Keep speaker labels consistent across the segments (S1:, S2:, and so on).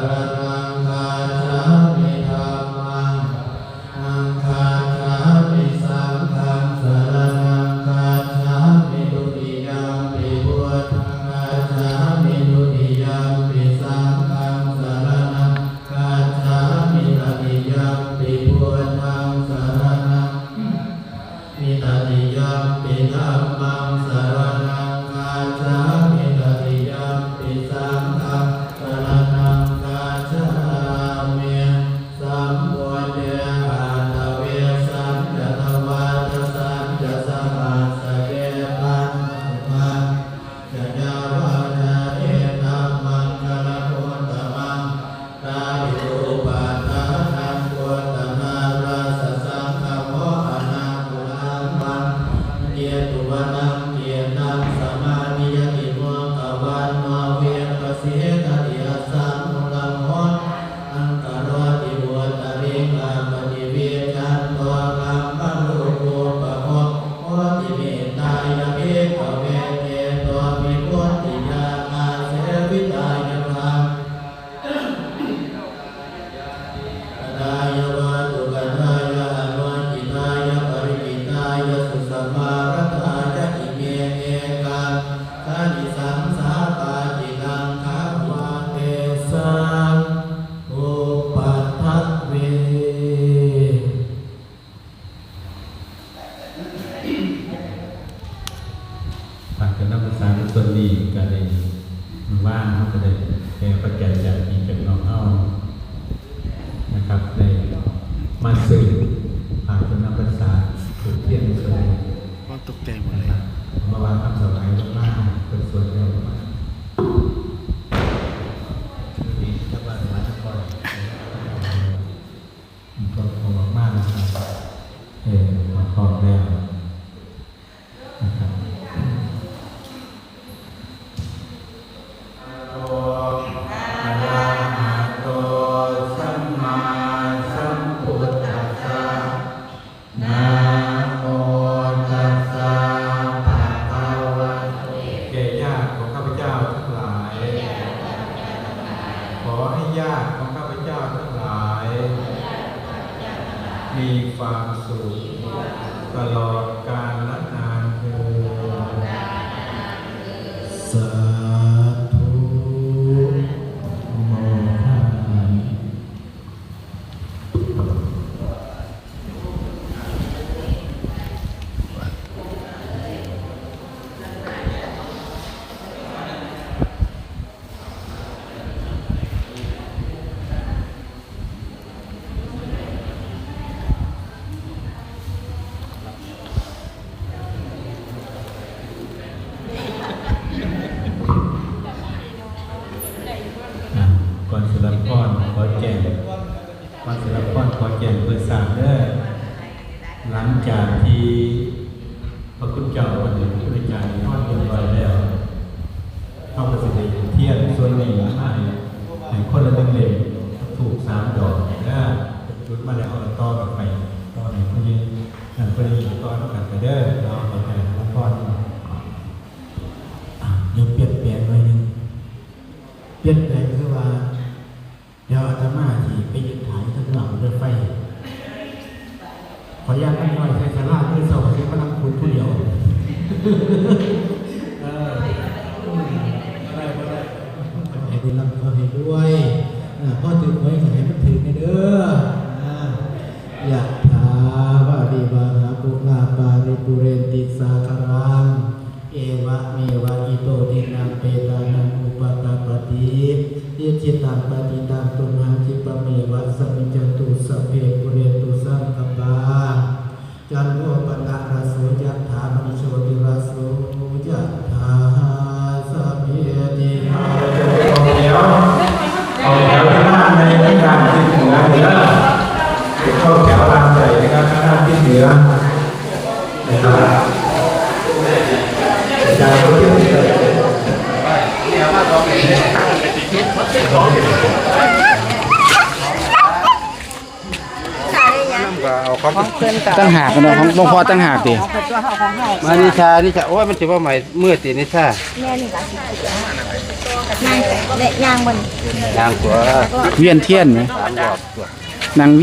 S1: Sarah. ดี๋ยวเปลี่ยน
S2: แป
S3: ล
S2: งไปหนึ่
S1: งเปลี่ยนแปลงคือว่า เดี๋ยวอาตมาถี่ไปยึดถ่ายข้างหลังรถไฟขออนุญาตไม่หน่อยใช้สาราเพื่อสอบเสียพลังคุณผู้เดีย
S4: ว นะครับอาจารย์ก็ที่เหนือ
S5: ตั้งหากกันเนาะของหลวงพ่อตั้งหากดิ
S6: มานิชานิชาโอ้ยมันจะว่าใหม่เมื่อตีนิชา
S7: แม่นี่ก็สินางและยางบน
S6: ยางตัว
S5: เวียนเทียนไหม
S6: สามรอบตัว
S5: นางเ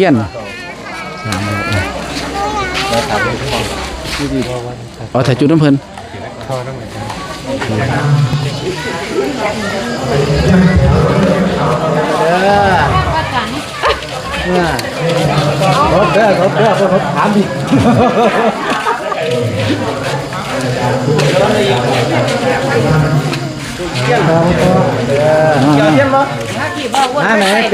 S5: วียนอ๋อถ่ายจุดน้ำเพลิน
S6: รถเด้อรถเด้อรถถามดิ
S5: อ่าไหนเ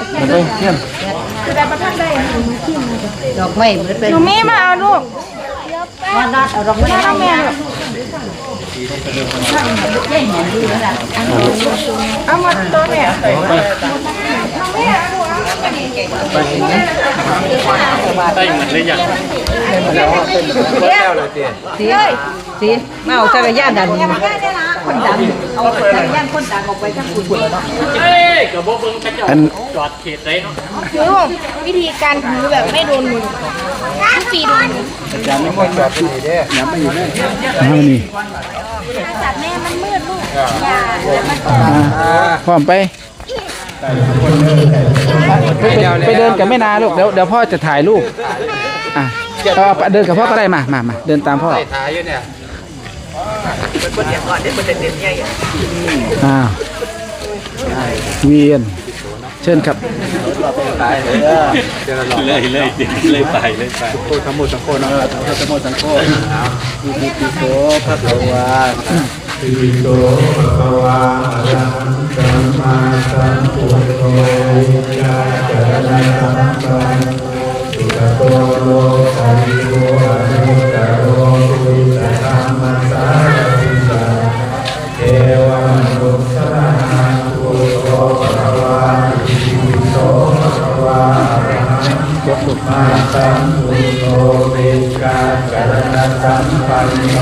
S5: ว
S8: เนี่ยเนี่ย
S7: ด
S8: อกไม้เหมือนเป็น
S7: หนูมีมาเอาลูก
S8: ว่านัดเอาดอกไม้
S7: มาเอาแม่ลูกเอาหมดตัวแม่
S8: สีสีมาเอาจักรยานดันคนดัน เอาจักรยานคนดันออกไปทั้งคุณ
S5: อัน
S7: ถือวิธีการถือแบบไม่โดนมือทุกปีโดนมือ
S6: จานไม่ค่อยจอดที่นี่เด้อ
S5: เอานี่
S7: จัดแม่มันมืดลูกอย่ามัน
S5: อ่าพร้อมไปไปไปไปเดินกับแม่นาลูกเดี๋ยวเดี๋ยวพ่อจะถ่ายรูปอะเอาไปเดินกับพ่อก็ได้มามามาเดินตามพ่อ
S6: ใส่ท้ายอยู่เนี่ย
S5: อ้าวเวียน เชิญครับ
S6: ตายเลยเดี๋ยวเราเลยเลยเลยไปเลยไปโคตรสมุทรสังโคนะสมุทรสังโคอิติปิโสพระภวา
S4: สิริโตภะคะวาสังสัมมาสัมพุทโธวิชาจารณะสัมปันสุขโตโลกาลิโกอนุตตโรปุริสธรร สัมาสัมพุทโธวิชาจารณะสัมปันโน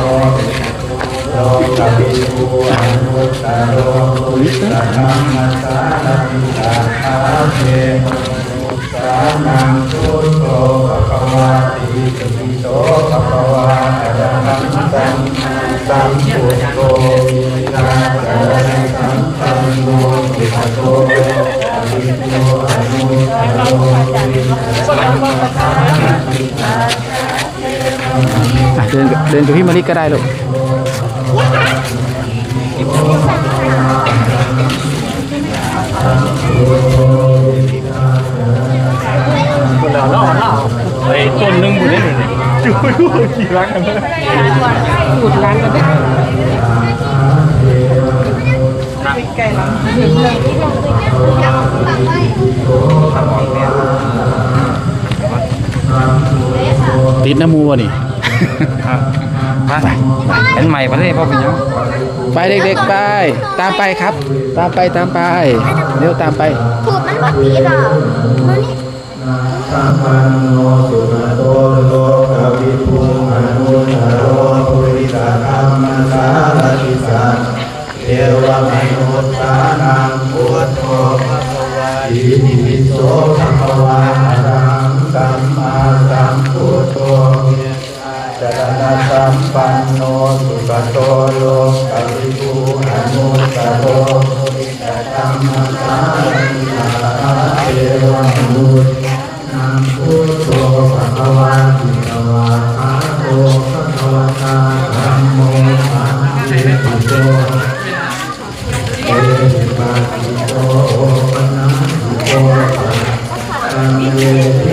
S4: โลกวิทูอนุตตโรปุริสธรรมสารติสัทธาเทมสานังพุทโธภะคะวาติสุปิโตภะคะวาอะระหังสัมมาสัมพุทโธวิชาจารณะสัมปันโนสุขโต เดินเดินกับพี่มาริก็ได้ลูกคนเราเนาะ
S5: เนาะไอ้ต้นนึงบุญได้หนึ่
S1: งจุ๊บกี่ร้านกันเลยจุดร้านกันเลย
S5: ติดน้ำมูวะนี่
S6: เห็นใหม่ประเทศพ่อเป็นยัง
S5: ไปเด็กๆไป ตามไปครับ ตามไปตามไป เร็วตามไป
S7: ถูกมันแบบนี้หรอมันนี่
S4: สัมปันโนสุขโตโลกวิภูอนุตตโรปุริสธรรมสารติสัทเทวมนุษสานังพุท โธภะคะวาอิติปิโสภะคะวาอะระหังสัมมาสัมพุทโธเมตตาจารณะสัมปันโนสุขโตโลกัลิภูอนุตตโรสุริธรรมสาริยาเทวมนุษย์นัมพุทโธภะคะวะติตวาคาโตภะคะวะตาธัมโมสังฆิติโต เอหิปัสสิโต ปะนาโตปะตั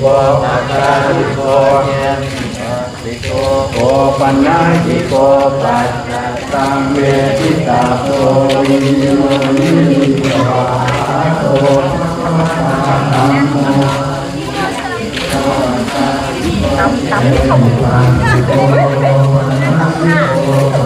S4: โกอะคาลิโกโอปัญญาติโกปัจจตังเวทิตาโตวิญโยนิโยโตธัมโมโตวิญโ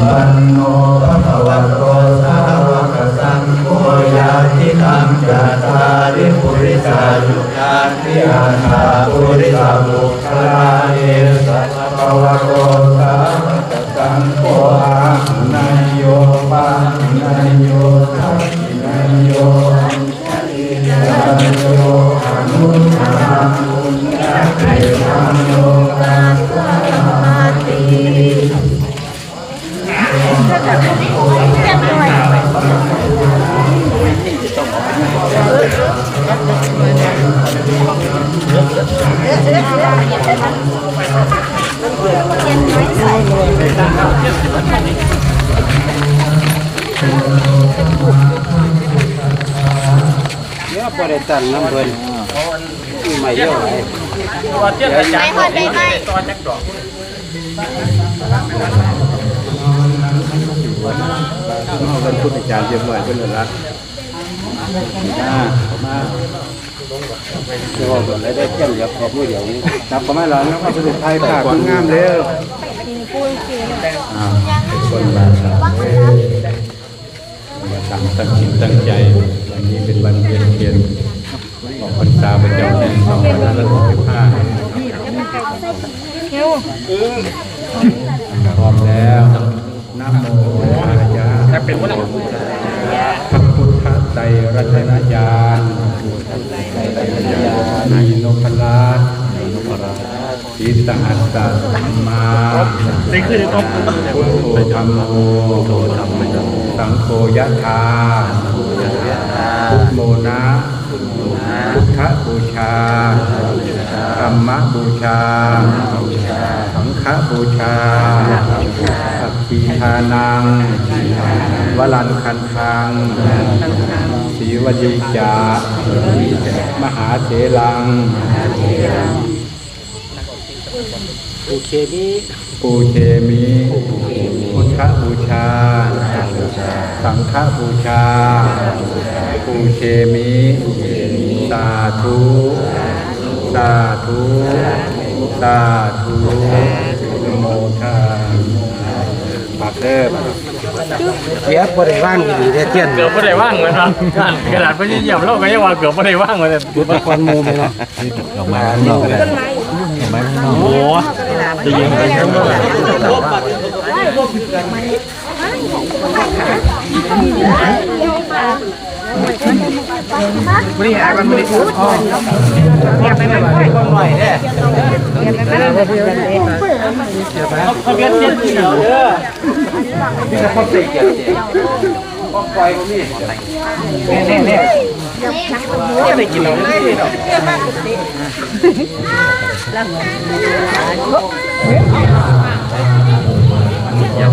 S4: ปันโนภะคะวะโตสาวกสังโฆยาทิตังจัตตาริปุริสายุคาทิอาคาปุริสามุขลาเอสัพพะวะโตสาวกสังโฆอาหนายโยปาหุนายโยทัพพินายโยสันโยอนุตตรังปุญญาเตธัมโยกัสสมาติ
S6: เยอะพอได้ตั้งน้ำเพิ่นไม่เยอะเลย
S7: ไม่พอใจไหม
S6: เอาเป็นพุทธจารย์เรียบร้อยเพิ่นแล้วละมามาเดี๋ยวว่าอะได้เที่ยงเดียวขอบมือเดียวนี้นับประมาณหลังแล้วก็เป็นไทยภาคงาม
S1: เป็นคนราชามาตั้งตั้งจิตตั้งใจ วันนี้เป็นวันเพ็ญเทียนออกพรรษาประจำปีสองพันห้าร้อยหกสิบห้าพร้อมแล้ว นะโมอายะถ้าเป็นว่าพระพุทธไตรรัตนญาณนายนพราชทิสหัสสะมมาได้ขึ้นต้องพุทโธธรรมโมสังโฆยะธาพุทโมนะพุทธบูชาธรรมบูชา สังฆบูชา อัคคีทานังวลันคันทังสีวดีจามหาเถลัง
S6: โอเคนี้
S1: ปูเชมิพุทธบูชา สังฆบูชา ปูเชมิสาธุ สาธุ สาธุ เด้อ
S6: เสียบ่ได้ว่างดีแท้เที่ยน
S9: เกือบไม่ได้ว่างเลยครับกระดาษพยี่เยี่ยมเราก็ยังว่าเกือบไม่ได้ว่างเลย
S6: พุทธควันมูไปเนาะ
S9: ดอกไม้ข้างนอกเลยดอกไม้ข้างนอกโอ้จะยิงไปข้างนอก
S5: บริหารกันบริหารอ๋อ
S8: เก็บไปมันค่อย
S6: หน่อยเนี่ย
S8: เก็บไปมันเดี๋ยวเลย
S6: เขาเรียนเจ็ดเดียวเด้อนี่ก็พอสี่เจ็ดเจ็ดพอปล่อยผมนี่
S5: แน่แน่ไม่ได้กินเราเลยเนาะ
S6: อย่าง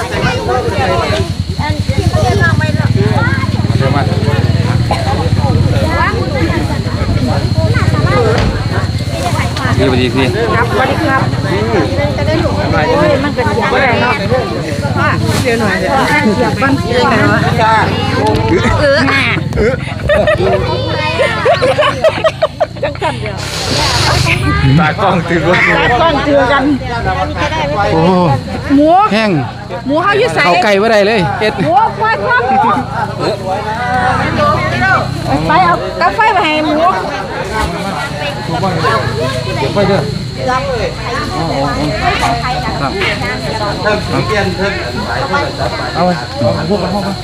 S6: ะ
S9: พี่พอดีพี่
S8: ครับสวัสดีครับโอ้ยมันเป็นอย่างไรเนาะเดี๋ยวหน่อยเดี๋ยวบ้านเสียกันวะเออจังกันเดียว
S9: ตากล้องตื่นรถ
S8: ก้อนเจือกัน
S5: โอ้
S8: หมู
S5: แห้ง
S8: หมูเฮาอยู่ใส่
S5: เข้าไก่ว่าได้เลยเอ็ด
S8: หมูควายควายไปเอากาแฟมาให้หมู
S6: เดี๋ยวไปเด้อ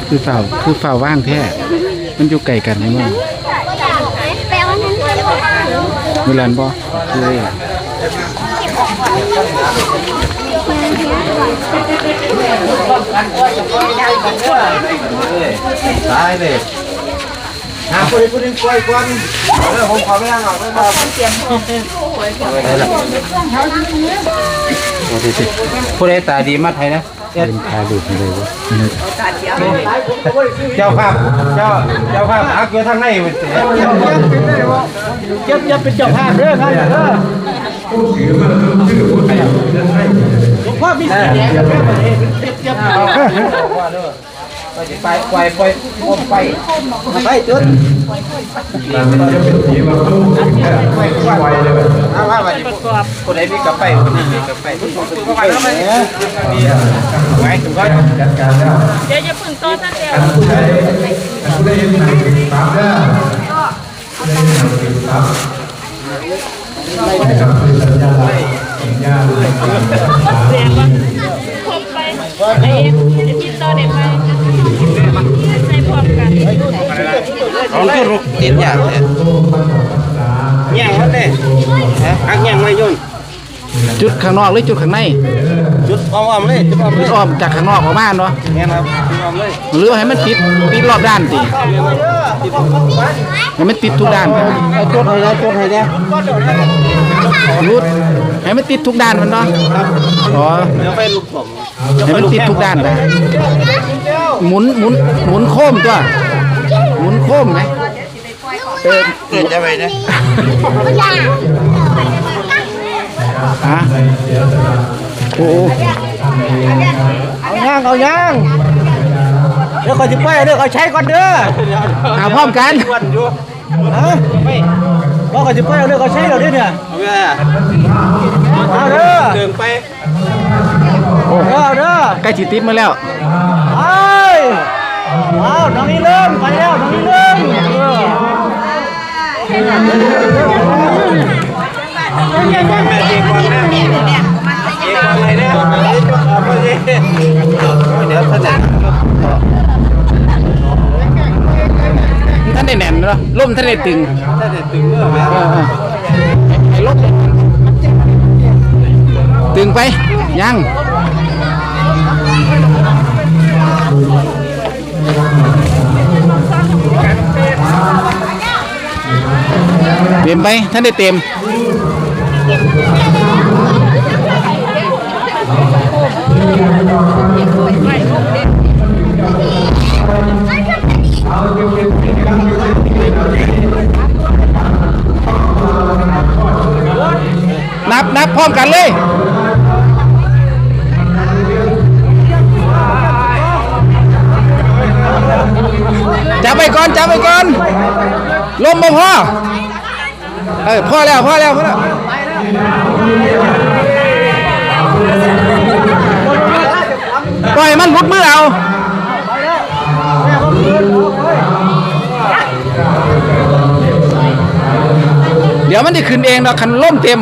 S5: คือฝ่าคือฝ่าว่างแท้ มันอยู่ไก่กันใช่ไหมเวลาบ่คือ
S6: ตายเลย หาคนคนนึงปล่อยก่อนเออผมขอไม่นั่งหรอกนะครับ
S9: ผู้ใดตาดีมาไทยนะ
S5: เป็นพาลูเลยวะ
S6: เจ้าภาพเจ้าเจ้าภาพอักอยู่ทางในมันเสียเจ็บเจ็บเป็นเจ้าภาพเด้อครับเด้อหลวงพ่อมีเสียงเจ็บ ไปไปไปไปไปจุด
S4: แต่มันจะเป็นสีว่าลูกแค่ไม่ไหวเลย
S6: เอาว่าวันนี้คนไหนมีกระไปคนนี้มีกระไปไปแล้วไหมไว้ถึงก็
S4: จัดการแล้ว
S8: เดี๋ยวจะพึ่งโตซะเดียว
S4: อันผู้ใดอันผู้ใดยังหนังติดตามได้ผู้ใดยังหนังติดตามนะครับคือสัญญาสัญญาเลย
S8: ครบ ไปไอ้พี่โตเด็ดไปใส่พร้อมกัน
S6: เอาขึ้นลูกติดอย่างเนี่ยแง่งมันเลยอักแง่งไม่ยุ่น
S5: จุดข้างนอกหรือจุดข้างใน
S6: จุดอ้อมๆเลยจุดอ้อมเล
S5: จุ
S6: ย
S5: ดอ้อมจากข้างนอกออกมาเนาะ
S6: แง่ครับจุดอ้อมเลย
S5: หรือว่าให้มันติดติดรอบด้านติให้มันติดทุกด้าน
S6: จุดให้ได้จุดให้ได้
S5: รุดให้มันติดทุกด้านมันเนาะอ๋อ
S6: เดี๋ยวไปลูกผม
S5: ให้มันติดทุกด้านไปหมุนหมุนหมุนโค้มตัวหมุนโค้มไหมเออ
S6: เกิดจะไปนะ
S5: ฮะโอ้
S6: เอาย่างเอาย่างเดี๋ยวคอยจะไปเดี๋ยวคอยใช้ก่อนเด้อ
S5: หาพร้อมกัน
S6: ฮะไม่ก็คอยจะไปเดี๋ยวคอยใช้เราด้วยเนี่ยเอาเด้อเดินไป
S5: โอ้
S6: เอาเด้อ
S5: ใกล้จิติดมาแล้ว
S6: ไปเอาน้องนี่เริ่มไปแล้วน้องนี่เริ่มเออ ท่าน
S5: ได้แน่นเนาะล่มท่านได้ตึง
S6: ท่านจะตึงเมื่อไหร่
S5: เออเออให้ลบตึงไป ยังเต็มไปท่านได้เต็ม พร้อมกันเลยจับไปก่อนจับไปก่อนลมบ่พอเออพอแล้วพ่อแล้วพ่อแล้วปล่อยมันหลุดมือเอาเดี๋ยวมันจะขึ้นเองดอกคันล่มเต็ม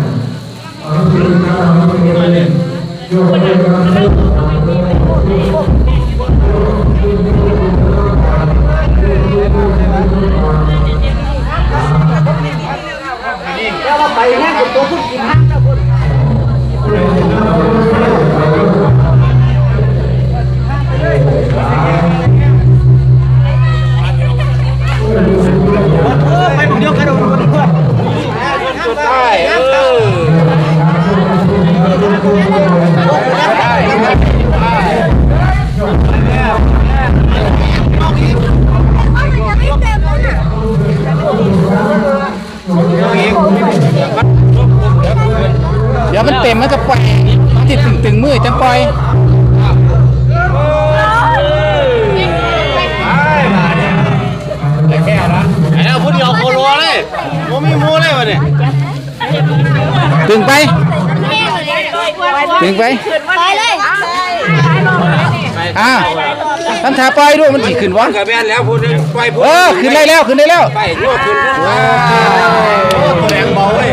S6: ถามมาลูกคนยุ่งเออเอาลูกคนไปแล้วมันะไป
S5: เดี๋ ตึงไปไป
S7: เลย
S5: อ่าทำท่าปล่อยด้วยมันสิขึ้นวะ
S6: กับแม่แล้วพูดไปพูด
S5: เออขึ้นได้แล้วขึ้นได้แล้ว
S6: ไปลูกขึ้น
S5: ว้าว
S6: แรงเบาเว้ย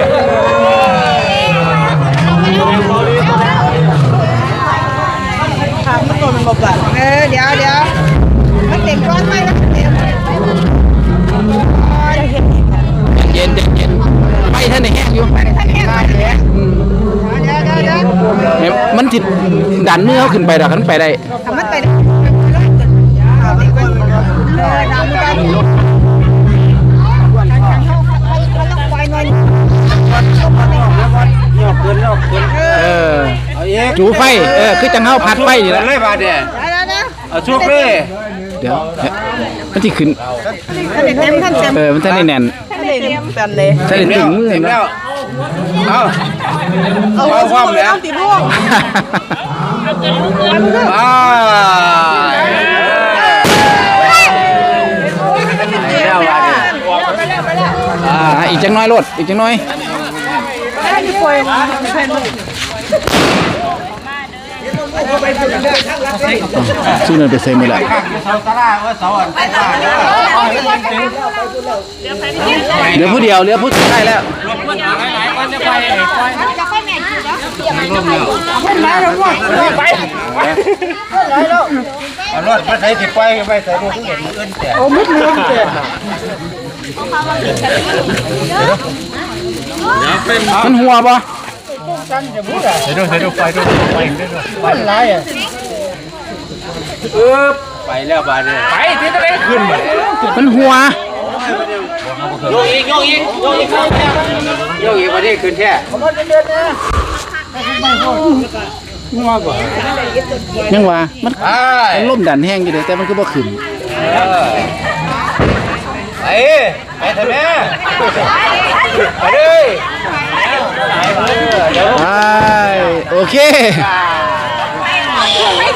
S8: เออเดี๋ยว
S5: ขาขึ้นไปดอกมันไปได้
S8: ทำมันไปได้เออน้ำกันเขาต้องปล่อยหน่อย
S5: เออจูไฟ เออ คือจังเฮาพัดไฟนี่แหละ
S6: เลยบาดเนี่ย
S8: เดี๋ยวเดี๋ยว
S6: เอาชุบเลย
S5: เดี๋ยวเดี๋ยวมันสิขึ้น
S8: ท่านเต็มท่านเต็ม
S5: เออมันท่านได้แน่น
S8: ท่านเต็มกันเลย
S5: ท่านได้ถึงมือ
S6: เต็ม
S5: เนาะ
S6: แล้วเอา
S8: เอา
S6: เอาความแล้ว
S8: ติดร่วง
S6: อ่าแล้วบาดเนี่ย
S5: อ่าอีกจังน้อยรถอีกจังน้อยชื่อนั่นไปเซ็นหมดแล้ว
S6: เสาตาราว่าเสาอัน
S5: เหลือผู้เดี ยวเหลือผู้สุดท้ายแล้ว
S6: เอารถมาใส่สิไปไปใส่ลูกเห็นเอิ้นแต่โอ้มุดเงินแต่
S5: มันหัวปะ
S6: ปึ๊บไปแล้วบาดเนี่ยไปที่จะได้ขึ้น
S5: มันหัว
S6: โยกอีกโยกอีกโยกอีกโยกอีกวันนี้ขึ้นแท้
S5: ยังว่ามัน
S6: ไป
S5: มันล่มดันแห้งอยู่เลยแต่มันก็บ่ขึ้น
S6: ไปไปเถอะแม่ไปเลย
S5: ไปโอเค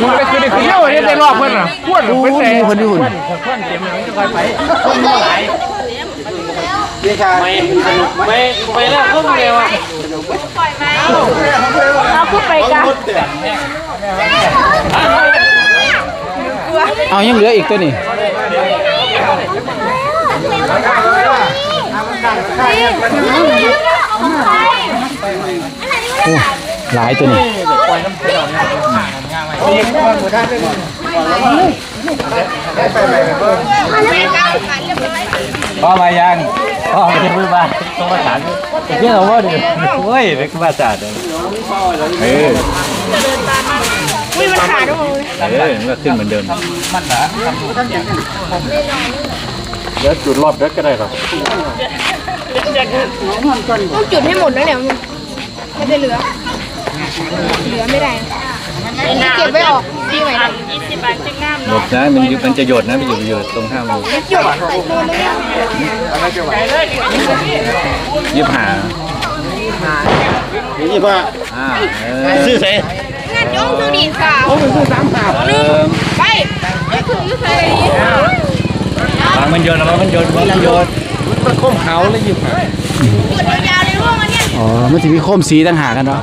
S5: มันไปขึ้นได้ขึ้นเยอะเนี่ยได้รอบเพิ่นน่ะพวนดูเพิ่นดูหุ่น
S6: พี่ชาย
S9: ไม่ไปแล้วก็เร็วอะ
S5: เอายังเหลืออีกตัวนี่โอ้หลายตัวนี่
S9: พ่อมายังพ่อไม่ใช่มือบ้านต้องมาถามเพื่อนเราว่าดิเฮ้ยเป็นมาจัดเลยเออ
S8: อุ้ยมันขาดด้วย
S9: เออมันก็ขึ้นเหมือนเดิมมันหนาเดี๋ยวจุดรอบเด็กก็ได้ครับ
S7: ต้องจุดให้หมดแล้วเนี่ยมันไม่ได้เหลือ เหลือไม่ได้ เก็บไว้ออกดีไหมล่ะ
S9: หมดนะมันอยู่มันจะหยดนะมันอยู่อยู่ตรงข้ามรู
S7: หยดโดนแล้วเนี่ย
S9: ยี่ห้า
S6: นี่ว่า
S9: อ่าเออ
S6: ซื้อใส่
S7: งั้นย่องคือดีสาว
S9: เออ
S7: ไปไม่คือยุ่ใส่
S9: วางมันโยนวางมันโยนวางมันโยน
S6: มันก้มเขาแล้วยิบหา
S7: จุดยาวๆเลยพวกมันเนี่ย
S5: อ๋อ มันจะมีโคมสีต่างหากกันเนาะ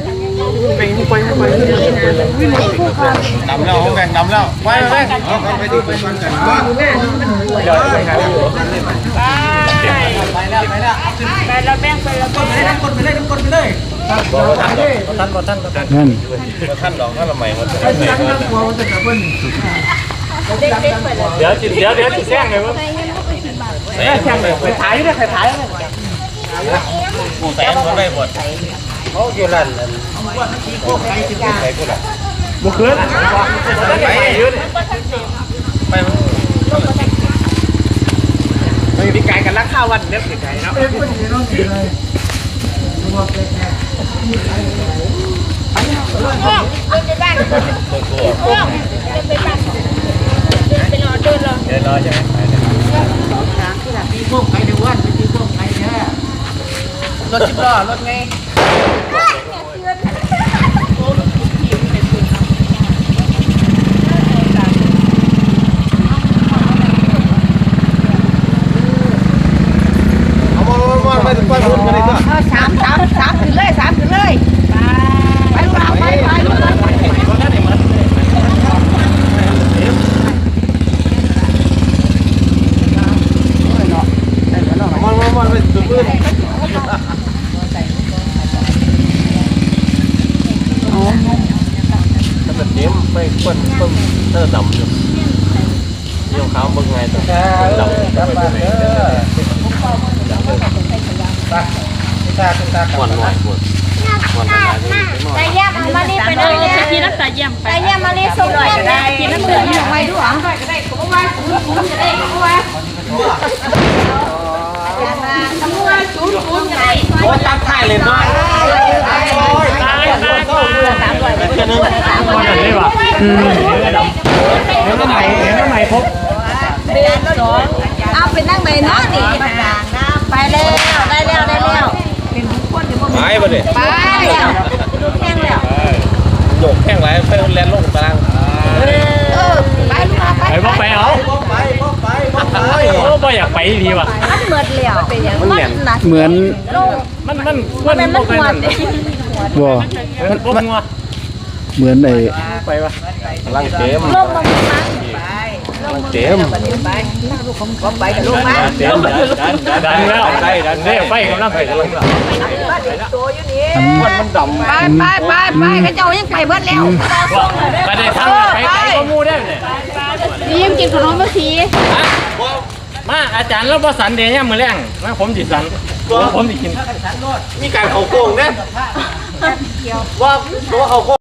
S9: ไปไปไป
S6: ดำแล้วแบ่งดำแล้วไปไปเอาไปดูไปฟังกัน
S9: เดี๋ยวไปหาอยู่
S5: นั่น
S6: ท่านดอกท่านละใหม่หมด
S9: เดี๋ยวจิเดี๋ยวเดี๋ยวจิแซงเลยมั้งแซงเลยไปถ่ายได้ใครถ่าย
S6: กูแสนคนได้หมดเขาอยู่นั่น
S9: บุกขึ้นไปยืน
S6: ไปมัน
S9: ไม่มีการกันรักข้าววันเล็บไก่เนาะ
S7: เดินไปบ้านพ่วเดินไปบ้านเดินไปรอเดินรอ
S9: เดี๋ยวรอจะไปเนี่ย
S8: รถสิบล้อรถไง
S6: เอา มามาไปไปพูดกันเลยก็
S8: สามสามสามขึ้นเลยสามขึ้นเลยไปลูกหลานไปไปลูกหลาน
S6: มันมันมันไปสุดพื้น ถ้าเป็นเนี้ยไม่คนต้นเธอดำอยู่เยี่ยมขาวมึงไงต่อดำไปไหนหวานหน่อยหวานหวานอะไรนี่
S7: ไปเยี่ยมมานี่ไปเลยเนี่ยพี่นักตาเยี่ยมไปเยี่ยมมานี่ส่งเพื่อนนะพี่นักเตือนอย่างไรด้วยอะโอ้ตัดถ่ายเลยเนาะตายตายตายสามร้อย
S6: แค่นั้น
S9: วันไหนวะเดี๋ยวไหนเดี๋ยวไหนพบ
S8: เอาไปนั่งไหนเนาะนี่ไปแล้วได้แล้วได้แล้ว
S6: หายไปเลย
S8: ไปแล้วแห้งแล้ว
S6: โยกแข้งไรเพื่อนแลนลงตาราง
S8: เออไปลูกหลานไป
S9: ไปบ่ไปเอาโอ้บ่อยากไปดีว่ะ
S8: มันเหมือนแล้วมันหนัก
S5: เหมือน
S9: มันมัน
S8: มันมันหัว
S5: บ่
S9: มันพวกงัว
S5: เหมือนไอ้
S9: ไปวะ
S6: ลังเต็ม
S8: ลงมา
S6: เต็ม
S8: ไปกับลูกมา
S6: เต็มดันดัน
S9: ดันแล้วดันเนี่ยไฟกำลังไปกำลัง
S6: มันมันดำ
S8: ไปไปไปไปกระเจ้ายังไปเบิดแล้ว
S9: ไปได้ทางไปไกลก็มูได้เนี่ย
S7: ยิ้มกินขนมเมื่อกี้
S9: มาอาจารย์แล้วบ่สันเดียวมือแรงมาผมสิสันผมสิกิน
S6: มีการเขาโกงเนี่ยว่าตัวเขาโกง